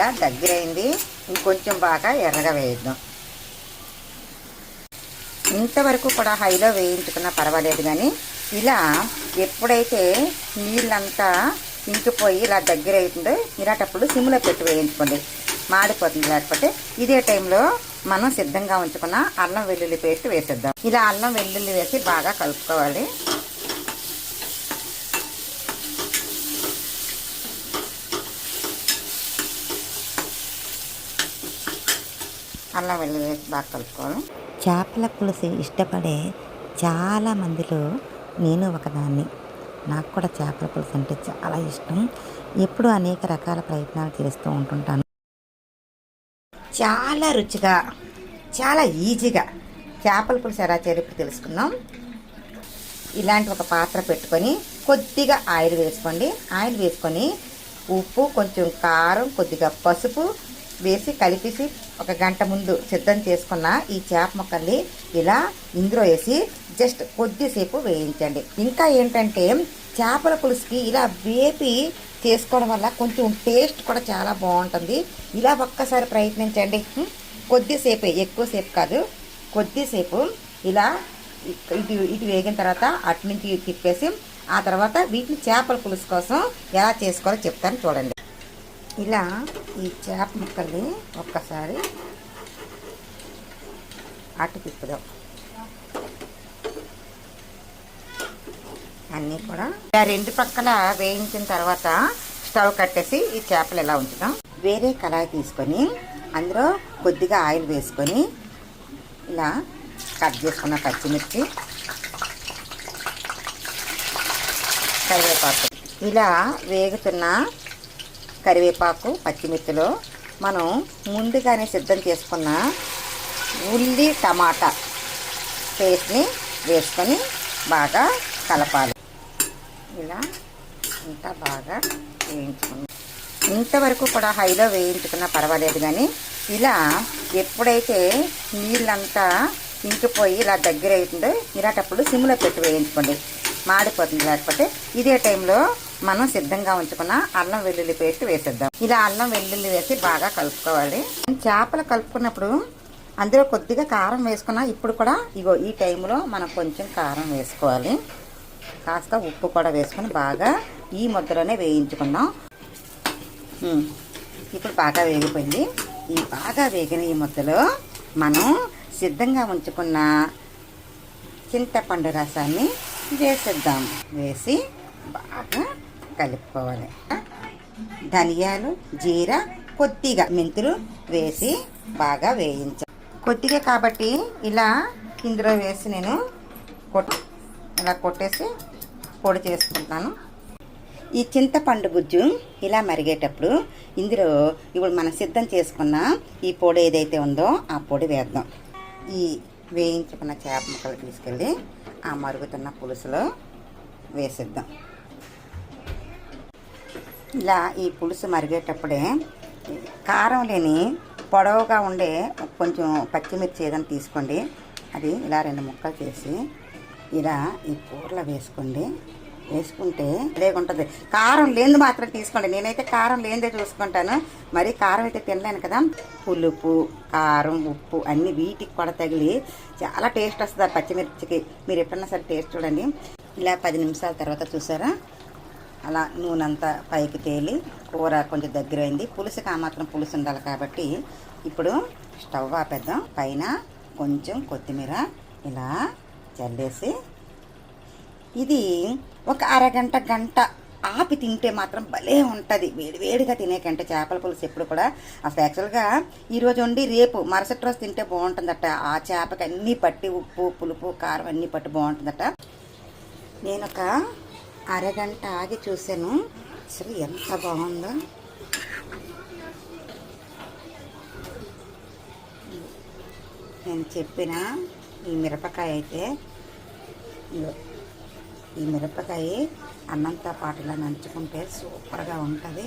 ఇలా దగ్గరైంది. ఇంకొంచెం బాగా ఎర్రగా వేయిద్దాం ఇంతవరకు కూడా హైలో వేయించుకున్నా పర్వాలేదు కానీ ఇలా ఎప్పుడైతే నీళ్ళంతా ఇంకిపోయి ఇలా దగ్గర అవుతుందో ఇలాంటప్పుడు సిమ్లో పెట్టి వేయించుకోండి. మాడిపోతుంది లేకపోతే ఇదే టైంలో మనం సిద్ధంగా ఉంచుకున్న అల్లం వెల్లుల్లి పేస్ట్ వేసేద్దాం. ఇలా అల్లం వెల్లుల్లి వేసి బాగా కలుపుకోవాలి. అల్లం వెళ్ళి వేసి బాగా కలుపుకోవాలి. చేపల పులుసు ఇష్టపడే చాలా మందిలో నేను ఒకదాన్ని. నాకు కూడా చేపల పులుసు అంటే చాలా ఇష్టం. ఎప్పుడూ అనేక రకాల ప్రయత్నాలు చేస్తూ ఉంటుంటాను. చాలా రుచిగా చాలా ఈజీగా చేపల పులుసు ఎలా చేరిపు తెలుసుకుందాం. ఇలాంటి ఒక పాత్ర పెట్టుకొని కొద్దిగా ఆయిల్ వేసుకోండి. ఆయిల్ వేసుకొని ఉప్పు కొంచెం కారం కొద్దిగా పసుపు వేసి కలిపేసి ఒక గంట ముందు సిద్ధం చేసుకున్న ఈ చేప ముక్కల్ని ఇలా ఇందులో వేసి జస్ట్ కొద్దిసేపు వేయించండి. ఇంకా ఏంటంటే చేపల పులుసుకి ఇలా వేపి చేసుకోవడం వల్ల కొంచెం టేస్ట్ కూడా చాలా బాగుంటుంది. ఇలా ఒక్కసారి ప్రయత్నించండి. కొద్దిసేపు కొద్దిసేపే ఎక్కువసేపు కాదు. కొద్దిసేపు ఇలా ఇటు ఇటు వేగిన తర్వాత అటు నుంచి తిప్పేసి ఆ తర్వాత వీటిని చేపల పులుసు కోసం ఎలా చేసుకోవాలో చెప్తాను చూడండి. ఇలా ఈ చేప ముక్కల్ని ఒక్కసారి అటు తిప్పుదాం అన్నీ కూడా ఇలా రెండు పక్కల వేయించిన తర్వాత స్టవ్ కట్టేసి ఈ చేపలు ఎలా ఉంచుదాం. వేరే కళాయి తీసుకొని అందులో కొద్దిగా ఆయిల్ వేసుకొని ఇలా కట్ చేసుకున్న పచ్చిమిర్చి కరివేపాకు ఇలా వేగుతున్న కరివేపాకు పచ్చిమిర్చిలో. మనం ముందుగానే సిద్ధం చేసుకున్న ఉల్లి టమాటా పేస్ట్ని వేసుకొని బాగా కలపాలి. ఇలా ఇంత బాగా వేయించుకున్నాం ఇంతవరకు కూడా హైలో వేయించుకున్నా పర్వాలేదు కానీ ఇలా ఎప్పుడైతే నీళ్ళంతా ఇంకిపోయి ఇలా దగ్గర అవుతుందో ఇలాంటప్పుడు సిమ్లో పెట్టి వేయించుకోండి. మాడిపోతుంది లేకపోతే ఇదే టైంలో మనం సిద్ధంగా ఉంచుకున్న అల్లం వెల్లుల్లి పేస్ట్ వేసేద్దాం. ఇలా అల్లం వెల్లుల్లి వేసి బాగా కలుపుకోవాలి. చేపలు కలుపుకున్నప్పుడు అందులో కొద్దిగా కారం వేసుకున్నా ఇప్పుడు కూడా ఇగో ఈ టైంలో మనం కొంచెం కారం వేసుకోవాలి. కాస్త ఉప్పు కూడా వేసుకొని బాగా ఈ ముద్దలోనే వేయించుకుందాం ఇప్పుడు బాగా వేగిపోయింది. ఈ బాగా వేగిన ఈ ముద్దలో మనం సిద్ధంగా ఉంచుకున్న చింతపండు రసాన్ని వేసేద్దాం. వేసి బాగా కలుపుకోవాలి. ధనియాలు జీర కొద్దిగా మెంతులు వేసి బాగా వేయించాలి కొద్దిగా కాబట్టి ఇలా ఇందులో వేసి నేను కొట్ ఇలా కొట్టేసి పొడి చేసుకుంటాను. ఈ చింతపండు గుజ్జు ఇలా మరిగేటప్పుడు ఇందులో ఇప్పుడు మనం సిద్ధం చేసుకున్న ఈ పొడి ఏదైతే ఉందో ఆ పొడి వేద్దాం. ఈ వేయించుకున్న చేప ముక్కలు తీసుకెళ్ళి ఆ మరుగుతున్న పులుసులో వేసిద్దాం. ఇలా ఈ పులుసు మరిగేటప్పుడే కారం లేని పొడవుగా ఉండే కొంచెం పచ్చిమిర్చి ఏదైనా తీసుకోండి. అది ఇలా రెండు ముక్కలు చేసి ఇలా ఈ కూరలో వేసుకోండి. వేసుకుంటే లేకుంటుంది కారం లేనిది మాత్రం తీసుకోండి. నేనైతే కారం లేనిదే చూసుకుంటాను. మరి కారం అయితే తినలేను కదా. పులుపు కారం ఉప్పు అన్ని వీటికి కూడా తగిలి చాలా టేస్ట్ వస్తుంది ఆ పచ్చిమిర్చికి. మీరు ఎప్పుడన్నా సరే టేస్ట్ చూడండి. ఇలా పది నిమిషాల తర్వాత చూసారా? అలా నూనె అంతా పైకి తేలి కూర కొంచెం దగ్గర అయింది పులుసుకి ఆ మాత్రం పులుసు ఉండాలి కాబట్టి ఇప్పుడు స్టవ్ ఆపేద్దాం. పైన కొంచెం కొత్తిమీర ఇలా చల్లేసి ఇది ఒక అరగంట గంట ఆపి తింటే మాత్రం భలే ఉంటుంది. వేడివేడిగా తినేకంటే చేపల పులుసు ఎప్పుడు కూడా అసలు యాక్చువల్గా ఈరోజు వండి రేపు మరుసటి రోజు తింటే బాగుంటుందట. ఆ చేపకి అన్నీ పట్టి ఉప్పు పులుపు కారం అన్నీ పట్టి బాగుంటుందట. నేను ఒక అరగంట ఆగి చూశాను. అసలు ఎంత బాగుందో. నేను చెప్పిన ఈ మిరపకాయ అయితే ఈ మిరపకాయ అన్నంతో పాటు నంచుకుంటే సూపర్గా ఉంటుంది.